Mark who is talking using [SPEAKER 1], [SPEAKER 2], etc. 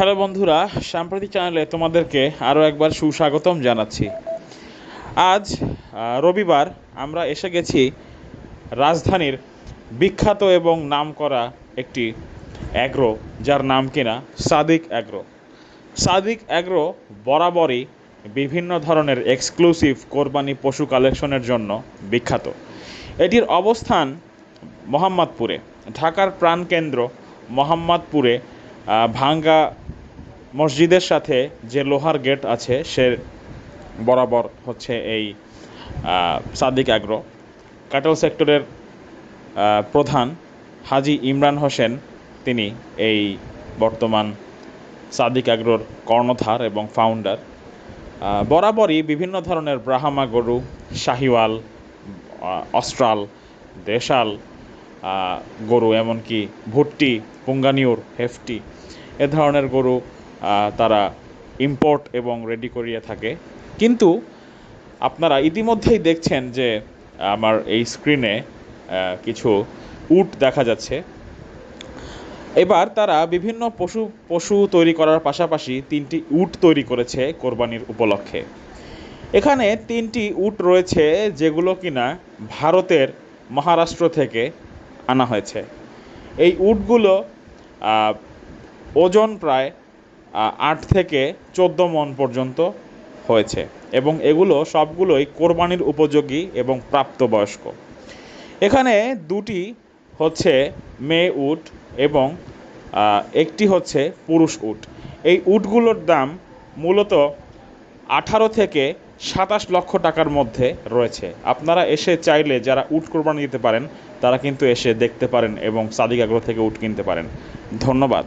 [SPEAKER 1] Hello বন্ধুরা, সাম্প্রতিক চ্যানেলে তোমাদেরকে আরও একবার সুস্বাগতম জানাচ্ছি। আজ রবিবার আমরা এসে গেছি রাজধানীর বিখ্যাত এবং নামকরা একটি অ্যাগ্রো, যার নাম কিনা? সাদিক অ্যাগ্রো। সাদিক অ্যাগ্রো বরাবরই বিভিন্ন ধরনের এক্সক্লুসিভ কোরবানি পশু কালেকশনের জন্য বিখ্যাত। এটির অবস্থান মোহাম্মদপুরে, ঢাকার প্রাণকেন্দ্র মোহাম্মদপুরে ভাঙ্গা মসজিদের সাথে যে লোহার গেট আছে, সে বরাবর হচ্ছে এই সাদিক অ্যাগ্রো কাটল সেক্টরের প্রধান হাজি ইমরান হোসেন তিনি এই বর্তমান সাদিক অ্যাগ্রোর কর্ণধার এবং ফাউন্ডার বরাবরই বিভিন্ন ধরনের ব্রাহ্মা গরু, শাহিওয়াল অস্ট্রাল দেশাল গরু, এমনকি ভুট্টি পুঙ্গানিউর হেফটি, এ ধরনের গরু তারা ইম্পোর্ট এবং রেডি করিয়ে থাকে। কিন্তু আপনারা ইতিমধ্যেই দেখছেন যে আমার এই স্ক্রিনে কিছু উট দেখা যাচ্ছে। এবার তারা বিভিন্ন পশু পশু তৈরি করার পাশাপাশি তিনটি উট তৈরি করেছে কোরবানির উপলক্ষে। এখানে তিনটি উট রয়েছে যেগুলো কিনা ভারতের মহারাষ্ট্র থেকে আনা হয়েছে। এই উটগুলো ওজন প্রায় আট থেকে চোদ্দ মন পর্যন্ত হয়েছে এবং এগুলো সবগুলোই কোরবানির উপযোগী এবং প্রাপ্তবয়স্ক। এখানে দুটি হচ্ছে মেয়ে উট এবং একটি হচ্ছে পুরুষ উট। এই উটগুলোর দাম মূলত আঠারো থেকে সাতাশ লক্ষ টাকার মধ্যে রয়েছে। আপনারা এসে চাইলে যারা উট কোরবানি দিতে পারেন, তারা কিন্তু এসে দেখতে পারেন এবং সাদিক আগ্রহ থেকে উট কিনতে পারেন। ধন্যবাদ।